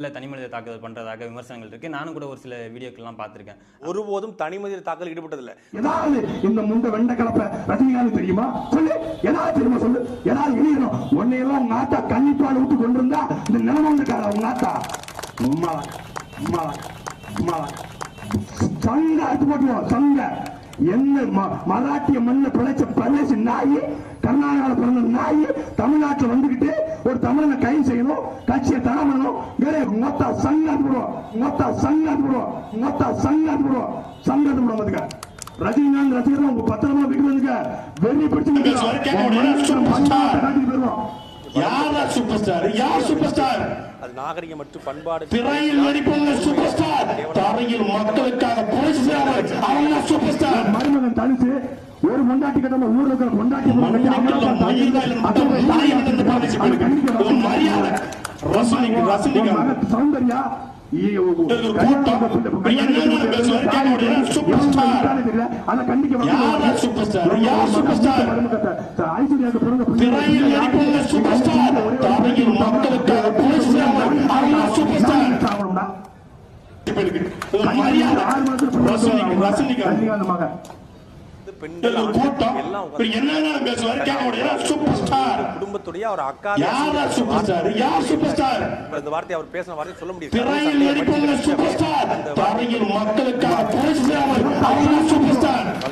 இல்லை தனிமனித தாக்குதல் பண்ணுறதாக விமர்சனங்கள் இருக்குது நானும் கூட ஒரு சில வீடியோக்கள்லாம் பார்த்துருக்கேன். ஒருபோதும் தனிமனித தாக்கல் ஈடுபட்டதில்லை. ஏதாவது இந்த முண்ட வெண்ட கலப்ப ரஜினிகாந்த் தெரியுமா? சொல்லு. ஏதாவது தெரியுமா சொல்லு? ஏதாவது எழுதணும் உன்னையெல்லாம் உங்க ஆத்தா கன்னிப்பால் விட்டு கொண்டு இருந்தா இந்த நிலைமை வந்துருக்காரு உங்க ஆத்தா? உம்மா உம்மா உம்மா சங்க அடிச்சு போட்டுருவோம் சங்க. என்ன மராட்டிய மண்ண பிழைச்ச பிரதேச நாய் கர்நாடகாவில் பிறந்த நாய் தமிழ்நாட்டுல வந்துகிட்டு மொத்தா சங்க போடுவோம் மொத்தா சங்க போடுவோம் மொத்தா சங்க போடுவோம் சங்கத்து போடுவோம் பாத்துக்க ரஜினிகாந்த் ரசிகர்கள் உங்க பத்திரமா வீட்டுக்கு வந்துக்க வெறி பிடிச்சு யார் சூப்பர் ஸ்டார் யார் சூப்பர் ஸ்டார் அது நாகரிகம் மற்றும் பண்பாடு திரையில் நடிப்பவங்க சூப்பர் ஸ்டார் தரையில் மக்களுக்காக புரட்சி செய்யறவர் அவங்க சூப்பர் ஸ்டார் மருமகன் தனிச்சு ஒரு பொண்டாட்டி கட்டமா ஊர்ல இருக்கிற மரியாதை ரசனிக்கு ரசனிக்கு சௌந்தர்யா கூட்டம். என்னென்ன பேசுவாரு? குடும்பத்துடைய ஒரு அக்கா இந்த வார்த்தை அவர் பேசின வார்த்தை சொல்ல முடியாது.